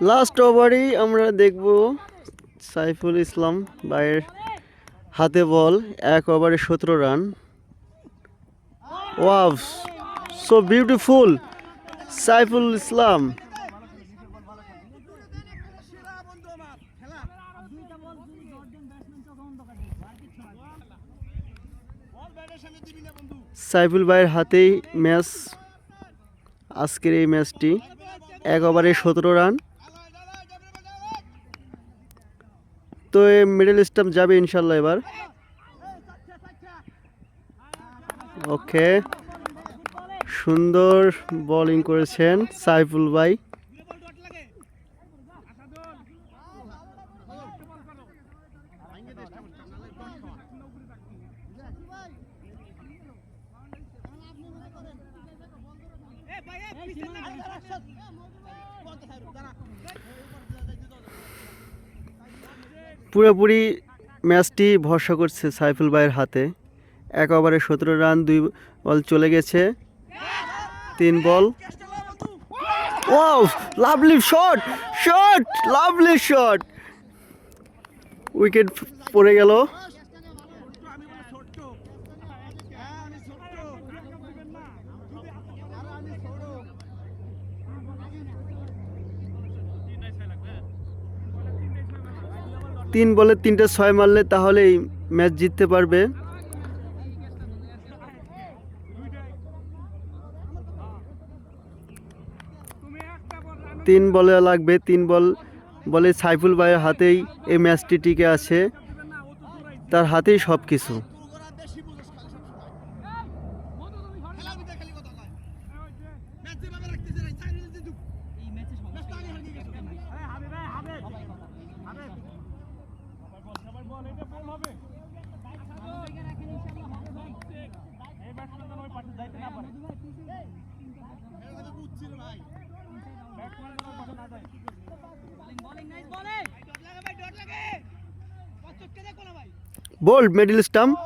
Last ওভারেই আমরা দেখব সাইফুল ইসলাম ভাইয়ের হাতে বল, এক ওভারে সতেরো run. Wow so beautiful Saiful Islam. Saiful ভাইয়ের হাতেই ম্যাচ আজকের এই ম্যাচটি এক ওভারে সতেরো রান। তো মিডল স্টাম্প যাবে ইনশাল্লাহ এবার। ওকে। সুন্দর বোলিং করেছেন সাইফুল ভাই। পুরোপুরি ম্যাচটি ভরসা করছে সাইফুল ভাইয়ের হাতে। এক ওভারে সতেরো রান, দুই বল চলে গেছে। তিন বল। Wow, lovely shot shot, lovely shot. Wicket পড়ে গেল। তিন বলে তিনটে ছয় মারলে তাহলেই ম্যাচ জিততে পারবে। তিন বলে লাগবে, তিন বল, বলে সাইফুল ভাইয়ের হাতেই এই ম্যাচটি টিকে আছে। তার হাতেই সব কিছু বোল্ড মিডল স্টাম্প।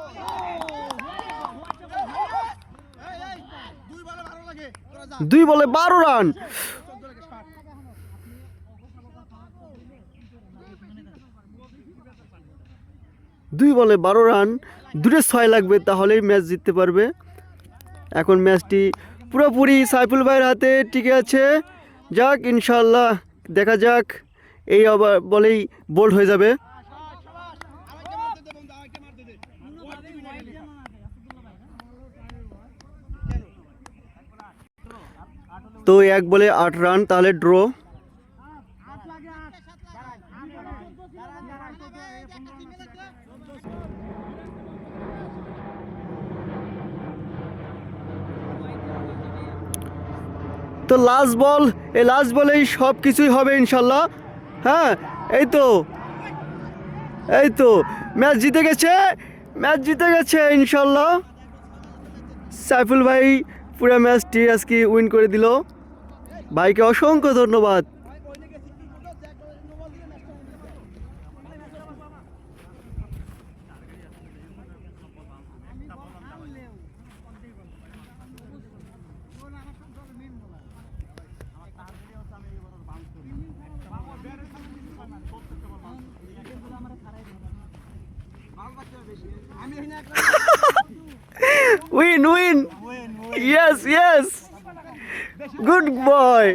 দুই বলে বারো রান। দুই বলে বারো রান। দূরে ছয় লাগবে, তাহলেই ম্যাচ জিততে পারবে। এখন ম্যাচটি পুরোপুরি সাইফুল ভাইয়ের হাতে টিকে আছে। যাক ইনশাল্লাহ দেখা যাক। এই বলেই বোল্ড হয়ে যাবে। তো এক বলে আট রান, তাহলে ড্র তো লাস্ট বল এই লাস্ট বলেই সব কিছুই হবে ইনশাল্লাহ। হ্যাঁ এই তো এই তো ম্যাচ জিতে গেছে ম্যাচ জিতে গেছে ইনশাল্লাহ। সাইফুল ভাই পুরো ম্যাচটি আজকে উইন করে দিল। ভাইকে অসংখ্য ধন্যবাদ। Yes yes good boy